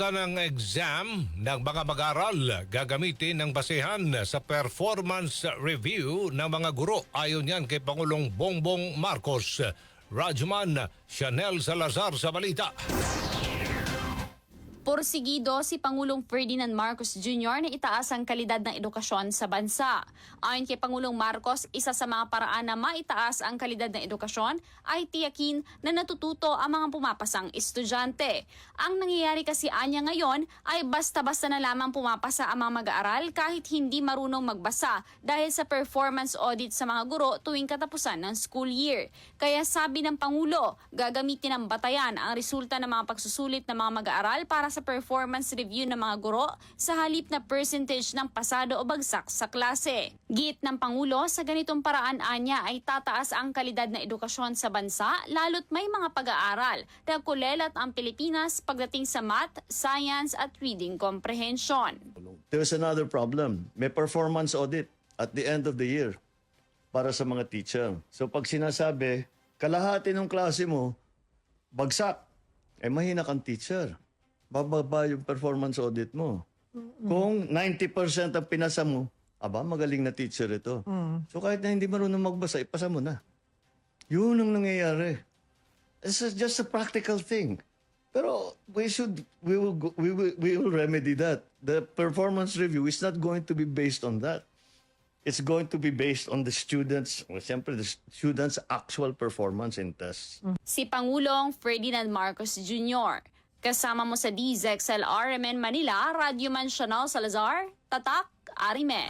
resulta ng exam ng mga mag-aaral gagamitin ng basehan sa performance review ng mga guro. Ayon yan kay Pangulong Bongbong Marcos. Rajman Chanel Salazar sa balita. Porsigido si Pangulong Ferdinand Marcos Jr. na itaas ang kalidad ng edukasyon sa bansa. Ayon kay Pangulong Marcos, isa sa mga paraan na maitaas ang kalidad ng edukasyon ay tiyakin na natututo ang mga pumapasang estudyante. Ang nangyayari kasi anya ngayon ay basta-basta na lamang pumapasa ang mga mag-aaral kahit hindi marunong magbasa dahil sa performance audit sa mga guro tuwing katapusan ng school year. Kaya sabi ng Pangulo, gagamitin ng batayan ang resulta ng mga pagsusulit ng mga mag-aaral para sa performance review ng mga guro sa halip na percentage ng pasado o bagsak sa klase. Git ng Pangulo, sa ganitong paraan anya ay tataas ang kalidad ng edukasyon sa bansa lalo't may mga pag-aaral na kulelat ang Pilipinas pagdating sa math, science at reading comprehension. There's another problem. May performance audit at the end of the year para sa mga teacher. So pag sinasabi, kalahati ng klase mo, bagsak, eh mahina kang teacher. Bababa yung performance audit mo. Kung 90% ang pinasa mo, aba, magaling na teacher ito. So kahit na hindi marunong magbasa, ipasa mo na. Yun ang nangyayari. It's just a practical thing. Pero we should we will go, we will we will remedy that. The performance review is not going to be based on that. It's going to be based on the students, well, siyempre the students' actual performance in tests. Si Pangulong Ferdinand Marcos Jr. Kasama mo sa DZXL RMN Manila, Radyo Man Chanel Salazar, Tatak, Arimen.